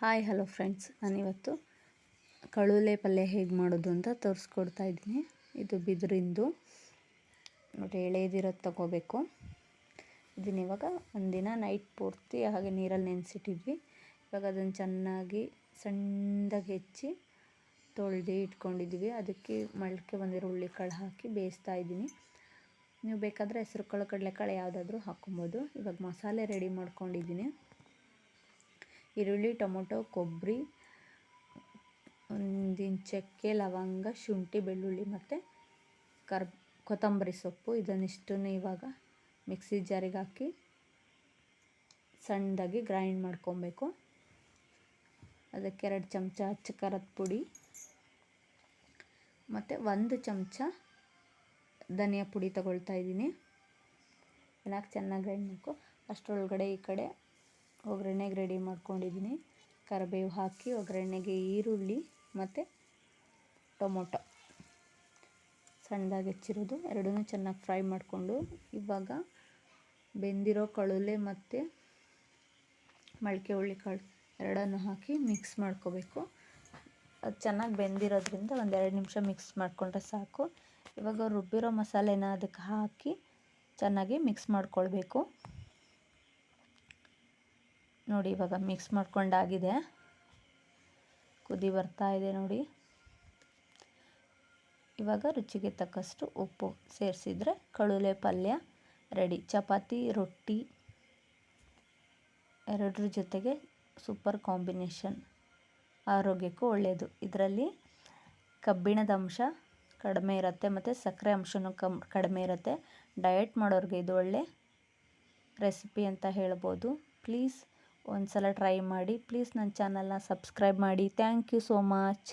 Hi, hello friends. ನಾನಿವತ್ತು ಕಳುಲೆ ಪಲ್ಯ ಹೇಗೆ ಮಾಡೋದು ಅಂತ ತೋರಿಸ್ಕೊಡ್ತಾ ಇದ್ದೀನಿ. ಇದು ಬಿದಿರಿಂದು. ನೋಡಿ ಎಳೆದಿರೋದು ತಗೋಬೇಕು. ಇದನ್ನ ಇವಾಗ ಒಂದಿನ ನೈಟ್ ಪೂರ್ತಿ ಹಾಗೆ ನೀರಲ್ಲಿ ನೆನೆಸಿಟ್ಟಿದ್ವಿ. ಇವಾಗ ಅದನ್ನು ಚೆನ್ನಾಗಿ ಸಣ್ಣದಾಗಿ ಹೆಚ್ಚಿ ತೊಳೆದು ಇಟ್ಕೊಂಡಿದ್ವಿ ಅದಕ್ಕೆ ಮೊಳಕೆ ಬಂದಿರೋ ಹುಳ್ಳಿಕಾಳು ಹಾಕಿ ಬೇಯಿಸ್ತಾ ಇದ್ದೀನಿ. ನೀವು ಬೇಕಾದರೆ ಹೆಸರು ಕಾಳು ಕಡಲೆಕಾಳು ಯಾವುದಾದ್ರೂ ಹಾಕ್ಕೊಬೋದು. ಇವಾಗ ಮಸಾಲೆ ರೆಡಿ ಮಾಡ್ಕೊಂಡಿದ್ದೀನಿ. ಈರುಳ್ಳಿ, ಟೊಮೊಟೊ, ಕೊಬ್ಬರಿ, ಒಂದಿನ ಚಕ್ಕೆ, ಲವಂಗ, ಶುಂಠಿ, ಬೆಳ್ಳುಳ್ಳಿ ಮತ್ತು ಕರ್ ಕೊತ್ತಂಬರಿ ಸೊಪ್ಪು. ಇದನ್ನಿಷ್ಟನ್ನು ಇವಾಗ ಮಿಕ್ಸಿ ಜಾರಿಗೆ ಹಾಕಿ ಸಣ್ಣದಾಗಿ ಗ್ರೈಂಡ್ ಮಾಡ್ಕೊಬೇಕು. ಅದಕ್ಕೆ ಎರಡು ಚಮಚ ಅಚ್ಚ ಖಾರದ ಪುಡಿ ಮತ್ತು ಒಂದು ಚಮಚ ಧನಿಯಾ ಪುಡಿ ತಗೊಳ್ತಾ ಇದ್ದೀನಿ. ಚೆನ್ನಾಗಿ ಚೆನ್ನಾಗಿ ಗ್ರೈಂಡ್ ಮಾಡ್ಕೊ. ಅಷ್ಟರೊಳಗಡೆ ಈ ಕಡೆ ಒಗ್ಗರಣೆಗೆ ರೆಡಿ ಮಾಡ್ಕೊಂಡಿದ್ದೀನಿ ಕರಿಬೇವು ಹಾಕಿ ಒಗ್ಗರಣೆಗೆ ಈರುಳ್ಳಿ ಮತ್ತು ಟೊಮೊಟೊ. ಸಣ್ಣದಾಗಿ ಹೆಚ್ಚಿರೋದು. ಎರಡೂ ಚೆನ್ನಾಗಿ ಫ್ರೈ ಮಾಡಿಕೊಂಡು ಇವಾಗ ಬೆಂದಿರೋ ಕಳುಲೆ ಮತ್ತು ಮೊಳಕೆ ಹುಳ್ಳಿಕಾಳು ಎರಡನ್ನು ಹಾಕಿ ಮಿಕ್ಸ್ ಮಾಡ್ಕೋಬೇಕು. ಅದು ಚೆನ್ನಾಗಿ ಬೆಂದಿರೋದ್ರಿಂದ ಒಂದೆರಡು ನಿಮಿಷ ಮಿಕ್ಸ್ ಮಾಡಿಕೊಂಡ್ರೆ ಸಾಕು. ಇವಾಗ ರುಬ್ಬಿರೋ ಮಸಾಲೆನ ಅದಕ್ಕೆ ಹಾಕಿ ಚೆನ್ನಾಗಿ ಮಿಕ್ಸ್ ಮಾಡ್ಕೊಳ್ಬೇಕು. ನೋಡಿ, ಇವಾಗ ಮಿಕ್ಸ್ ಮಾಡ್ಕೊಂಡಾಗಿದೆ. ಕುದಿ ಬರ್ತಾ ಇದೆ ನೋಡಿ. ಇವಾಗ ರುಚಿಗೆ ತಕ್ಕಷ್ಟು ಉಪ್ಪು ಸೇರಿಸಿದ್ರೆ ಕಳುಲೆ ಪಲ್ಯ ರೆಡಿ. ಚಪಾತಿ, ರೊಟ್ಟಿ, ಎರಡರ ಜೊತೆಗೆ ಸೂಪರ್ ಕಾಂಬಿನೇಷನ್ ಆರೋಗ್ಯಕ್ಕೂ ಒಳ್ಳೆಯದು ಇದರಲ್ಲಿ ಕಬ್ಬಿಣದ ಅಂಶ ಕಡಿಮೆ ಇರುತ್ತೆ ಮತ್ತು ಸಕ್ಕರೆ ಅಂಶನೂ ಕಮ್, ಕಡಿಮೆ ಇರುತ್ತೆ. ಡಯಟ್ ಮಾಡೋರಿಗೆ ಇದು ಒಳ್ಳೆ ರೆಸಿಪಿ ಅಂತ ಹೇಳ್ಬೋದು. ಪ್ಲೀಸ್ ಒಂದು ಸಲ ಟ್ರೈ ಮಾಡಿ. ಪ್ಲೀಸ್ ನನ್ನ ಚಾನಲ್ನ ಸಬ್ಸ್ಕ್ರೈಬ್ ಮಾಡಿ. Thank you so much.